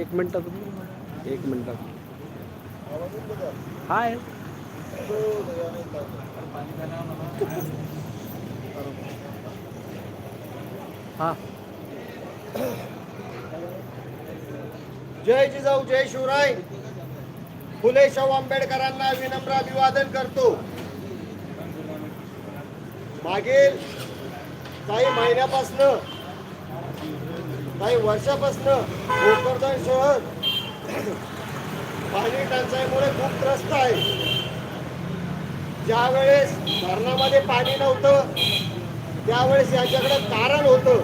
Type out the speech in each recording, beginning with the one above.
एक मिनटात एक मिनटात हाय जय जिजाऊ जय शिवराय. फुले शाहू आंबेडकरांना विनम्र अभिवादन करतो. मागील काही महिन्यापासनं काही वर्षापासनं भोकरदन शहर पाणी टंचाईमुळे खूप त्रस्त आहे. ज्या वेळेस धरणामध्ये पाणी नव्हतं त्यावेळेस याच्याकडे कारण होतं.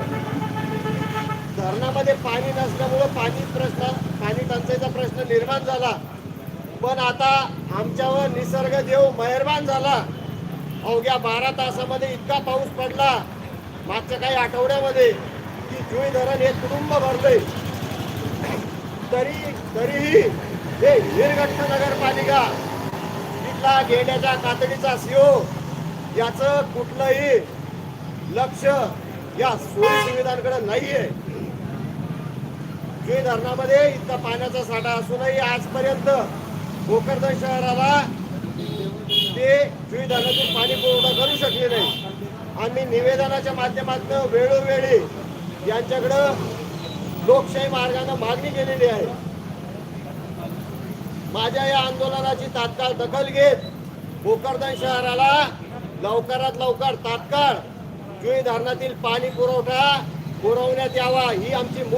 धरणामध्ये पाणी नसल्यामुळं पाणी प्रश्न पाणी टंचाईचा प्रश्न निर्माण झाला. पण आता आमच्यावर निसर्ग देव मेहरबान झाला. अवघ्या बारा तासामध्ये इतका पाऊस पडला मागच्या काही आठवड्यामध्ये की जुई धरण हे तुडुंब भरले तरी तरीही हे हिरगट्ट नगरपालिका तिथला घेण्याचा कातडीचा सीओ याचं कुठलंही लक्ष या सोयी सुविधांकडे नाहीये. जुई धरणामध्ये इतका पाण्याचा साठा असूनही आजपर्यंत भोकरदन शहराला धरणातून पाणी पुरवठा करू शकले नाही. आम्ही निवेदनाच्या माध्यमातून वेळोवेळी यांच्याकडं लोकशाही मार्गाने मागणी केलेली आहे. माझ्या या आंदोलनाची तात्काळ दखल घेत भोकरदन शहराला लवकरात लवकर तात्काळ जुई धरणातील पाणी पुरवठा पुरवण्यात यावा ही आमची